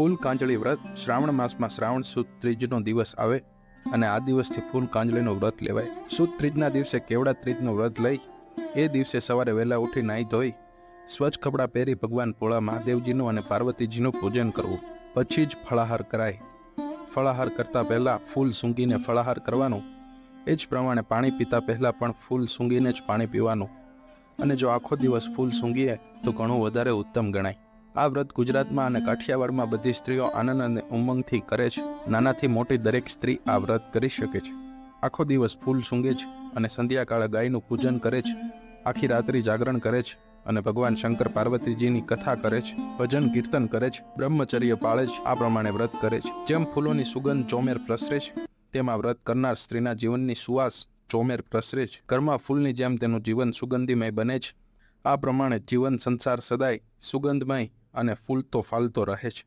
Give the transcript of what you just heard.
ફૂલ કાંજળી વ્રત શ્રાવણ માસમાં શ્રાવણ સુદ ત્રીજનો દિવસ આવે અને આ દિવસથી ફૂલ કાંજળીનું વ્રત લેવાય. સુદ ત્રીજના દિવસે કેવડા ત્રીજનું વ્રત લઈ, એ દિવસે સવારે વહેલા ઉઠી નાહી ધોઈ, સ્વચ્છ કપડાં પહેરી ભગવાન ભોળા મહાદેવજીનું અને પાર્વતીજીનું પૂજન કરવું. પછી જ ફળાહાર કરાય. ફળાહાર કરતાં પહેલાં ફૂલ સૂંઘીને ફળાહાર કરવાનું. એ જ પ્રમાણે પાણી પીતા પહેલાં પણ ફૂલ સૂંઘીને જ પાણી પીવાનું. અને જો આખો દિવસ ફૂલ સૂંઘીએ તો ઘણું વધારે ઉત્તમ ગણાય. આ વ્રત ગુજરાતમાં અને કાઠિયાવાડમાં બધી સ્ત્રીઓ આનંદ અને ઉમંગથી કરે છે. નાનાથી મોટી દરેક સ્ત્રી આ વ્રત કરી શકે છે. આખો દિવસ ફૂલ સૂંઘે છે અને સંધ્યાકાળે ગાયનું પૂજન કરે છે. આખી રાત્રિ જાગરણ કરે છે અને ભગવાન શંકર પાર્વતીજીની કથા કરે છે. ભજન કીર્તન કરે છે. બ્રહ્મચર્ય પાળે છે. આ પ્રમાણે વ્રત કરે છે. જેમ ફૂલોની સુગંધ ચોમેર પ્રસરે છે, તેમાં વ્રત કરનાર સ્ત્રીના જીવનની સુવાસ ચોમેર પ્રસરે છે. ઘરમાં ફૂલની જેમ તેનું જીવન સુગંધીમય બને છે. આ પ્રમાણે જીવન સંસાર સદાય સુગંધમય અને ફૂલતો ફાલતો રહે છે.